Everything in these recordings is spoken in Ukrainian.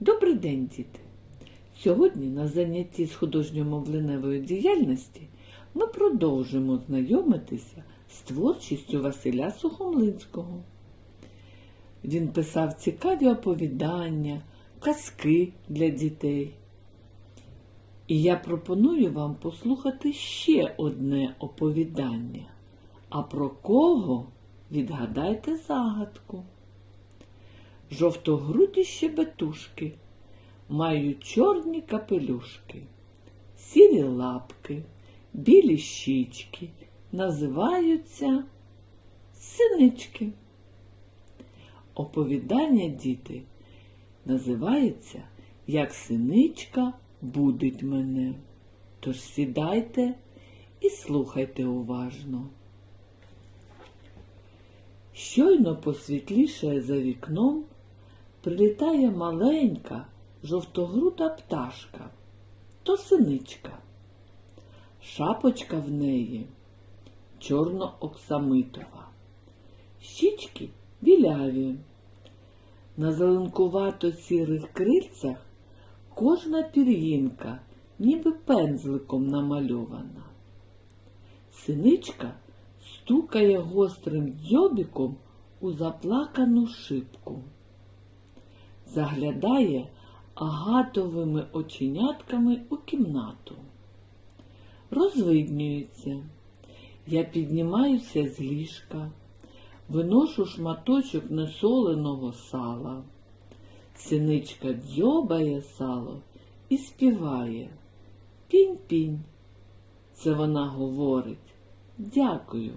Добрий день, діти! Сьогодні на занятті з художньо-мовленевої діяльності ми продовжимо знайомитися з творчістю Василя Сухомлинського. Він писав цікаві оповідання, казки для дітей. І я пропоную вам послухати ще одне оповідання. А про кого відгадайте загадку. Жовтогруді щебетушки мають чорні капелюшки, сірі лапки, білі щічки, називаються синички. Оповідання діти називається Як синичка будить мене. Тож сідайте і слухайте уважно. Щойно посвітлішає за вікном, прилітає маленька жовтогрута пташка, то синичка. Шапочка в неї чорно-оксамитова, щічки біляві. На зеленкувато сірих крильцях кожна пір'їнка ніби пензликом намальована. Синичка стукає гострим дзьобіком у заплакану шибку. Заглядає агатовими оченятками у кімнату. Розвиднюється. Я піднімаюся з ліжка, виношу шматочок несоленого сала. Синичка дзьобає сало і співає. Пінь-пінь. Це вона говорить. Дякую.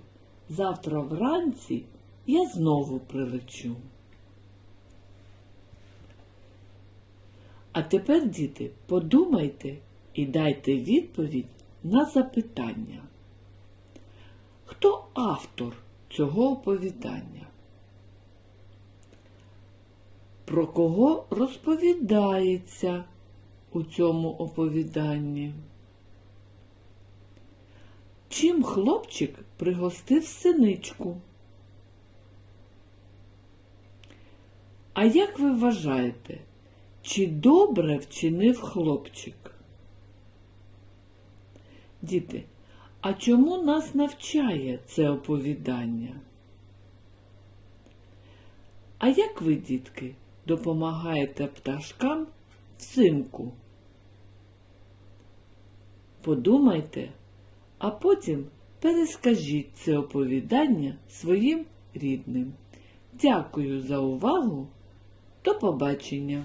Завтра вранці я знову прилечу. А тепер, діти, подумайте і дайте відповідь на запитання. Хто автор цього оповідання? Про кого розповідається у цьому оповіданні? Чим хлопчик пригостив синичку? А як ви вважаєте, чи добре вчинив хлопчик? Діти, а чому нас навчає це оповідання? А як ви, дітки, допомагаєте пташкам взимку? Подумайте, а потім перескажіть це оповідання своїм рідним. Дякую за увагу. До побачення!